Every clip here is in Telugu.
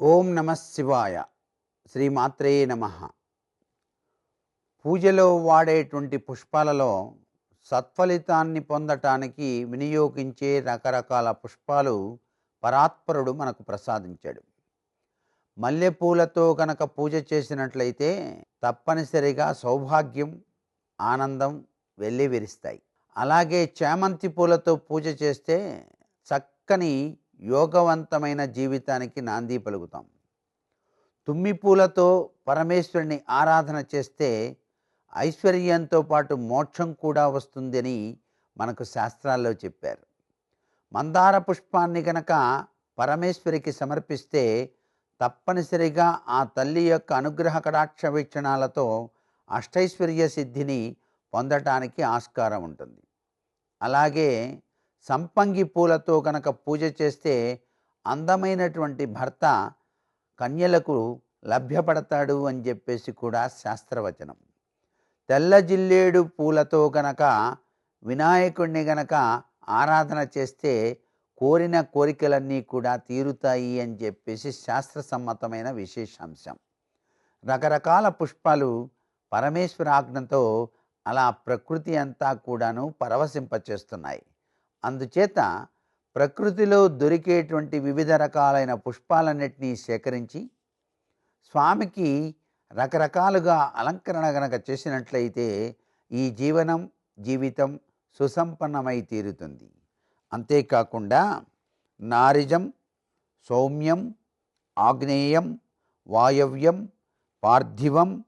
ఓం నమ శివాయ. శ్రీమాత్రే నమ. పూజలో వాడేటువంటి పుష్పాలలో సత్ఫలితాన్ని పొందటానికి వినియోగించే రకరకాల పుష్పాలు పరాత్పరుడు మనకు ప్రసాదించాడు. మల్లెపూలతో కనుక పూజ చేసినట్లయితే తప్పనిసరిగా సౌభాగ్యం ఆనందం వెళ్ళి విరిస్తాయి అలాగే చామంతి పూలతో పూజ చేస్తే చక్కని యోగవంతమైన జీవితానికి నాంది పలుకుతాం. తుమ్మి పూలతో పరమేశ్వరుని ఆరాధన చేస్తే ఐశ్వర్యంతో పాటు మోక్షం కూడా వస్తుందని మనకు శాస్త్రాల్లో చెప్పారు. మందార పుష్పాన్ని గనక పరమేశ్వరికి సమర్పిస్తే తప్పనిసరిగా ఆ తల్లి యొక్క అనుగ్రహ కటాక్ష వీక్షణాలతో అష్టైశ్వర్య సిద్ధిని పొందటానికి ఆస్కారం ఉంటుంది. అలాగే సంపంగి పూలతో కనుక పూజ చేస్తే అందమైనటువంటి భర్త కన్యలకు లభ్యపడతాడు అని చెప్పేసి కూడా శాస్త్రవచనం. తెల్ల జిల్లేడు పూలతో గనక వినాయకుణ్ణి గనక ఆరాధన చేస్తే కోరిన కోరికలన్నీ కూడా తీరుతాయి అని చెప్పేసి శాస్త్రసమ్మతమైన విశేషాంశం. రకరకాల పుష్పాలు పరమేశ్వర ఆజ్ఞతో అలా ప్రకృతి అంతా కూడాను పరవశింపచేస్తున్నాయి. అందుచేత ప్రకృతిలో దొరికేటువంటి వివిధ రకాలైన పుష్పాలన్నిటినీ సేకరించి స్వామికి రకరకాలుగా అలంకరణ గనక చేసినట్లయితే ఈ జీవనం జీవితం సుసంపన్నమై తీరుతుంది. అంతేకాకుండా నారిజం సౌమ్యం ఆగ్నేయం వాయవ్యం పార్థివం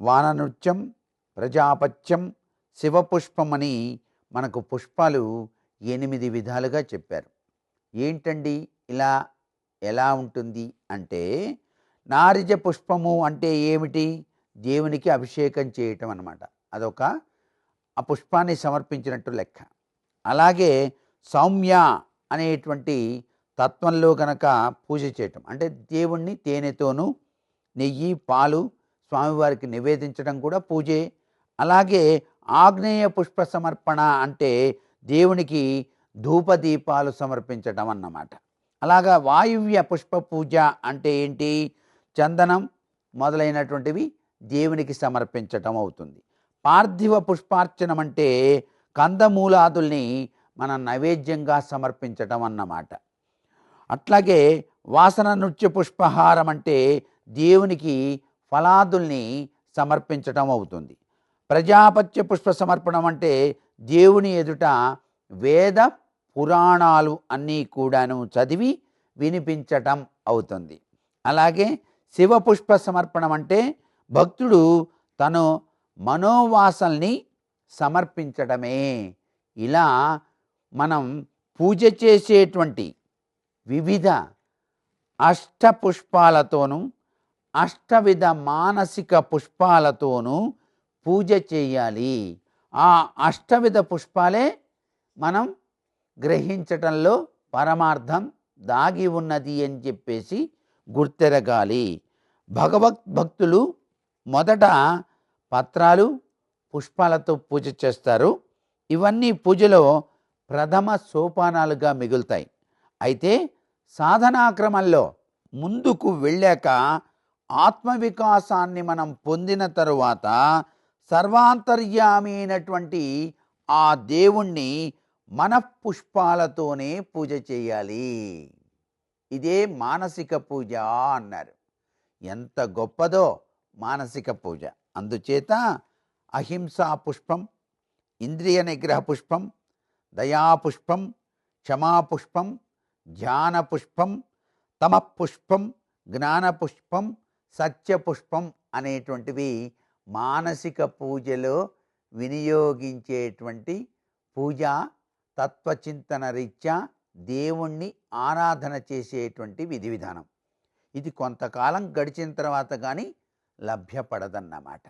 వాననృత్యం ప్రజాపత్యం శివపుష్పమని మనకు పుష్పాలు ఎనిమిది విధాలుగా చెప్పారు. ఏంటండి? ఇలా ఎలా ఉంటుంది? అంటే నారిజ పుష్పము అంటే ఏమిటి? దేవునికి అభిషేకం చేయటం అనమాట అదొక ఆ పుష్పాన్ని సమర్పించినట్టు లెక్క. అలాగే సౌమ్య అనేటువంటి తత్వంలో కనుక పూజ చేయటం. అంటే దేవుణ్ణి తేనెతోనూ నెయ్యి పాలు స్వామివారికి నివేదించడం కూడా పూజే. అలాగే ఆగ్నేయ పుష్ప సమర్పణ అంటే దేవునికి ధూపదీపాలు సమర్పించడం అన్నమాట. అలాగా వాయువ్య పుష్ప పూజ అంటే ఏంటి? చందనం మొదలైనటువంటివి దేవునికి సమర్పించటం అవుతుంది. పార్థివ పుష్పార్చనం అంటే కందమూలాదుల్ని మన నైవేద్యంగా సమర్పించటం అన్నమాట. అట్లాగే వాసన నృత్య పుష్పహారం అంటే దేవునికి ఫలాదుల్ని సమర్పించటం అవుతుంది. ప్రజాపత్య పుష్ప సమర్పణం అంటే దేవుని ఎదుట వేద పురాణాలు అన్నీ కూడాను చదివి వినిపించటం అవుతుంది. అలాగే శివ పుష్ప సమర్పణం అంటే భక్తుడు తను మనోవాసల్ని సమర్పించడమే ఇలా మనం పూజ చేసేటువంటి వివిధ అష్టపుష్పాలతోనూ అష్టవిధ మానసిక పుష్పాలతోనూ పూజ చేయాలి. ఆ అష్టవిధ పుష్పాలే మనం గ్రహించటంలో పరమార్థం దాగి ఉన్నది అని చెప్పేసి గుర్తెరగాలి. భగవత్ భక్తులు మొదట పత్రాలు పుష్పాలతో పూజ చేస్తారు. ఇవన్నీ పూజలో ప్రథమ సోపానాలుగా మిగులుతాయి. అయితే సాధనాక్రమంలో ముందుకు వెళ్ళాక ఆత్మవికాసాన్ని మనం పొందిన తరువాత సర్వాంతర్యామి అయినటువంటి ఆ దేవుణ్ణి మనఃపుష్పాలతోనే పూజ చేయాలి. ఇదే మానసిక పూజ అన్నారు. ఎంత గొప్పదో మానసిక పూజ. అందుచేత అహింసా పుష్పం ఇంద్రియ నిగ్రహ పుష్పం దయాపుష్పం క్షమాపుష్పం ధ్యాన పుష్పం తమ పుష్పం జ్ఞానపుష్పం సత్యపుష్పం అనేటువంటివి మానసిక పూజలో వినియోగించేటువంటి పూజా తత్వచింతన రీత్యా దేవుణ్ణి ఆరాధన చేసేటువంటి విధి విధానం. ఇది కొంతకాలం గడిచిన తర్వాత కానీ లభ్యపడదన్నమాట.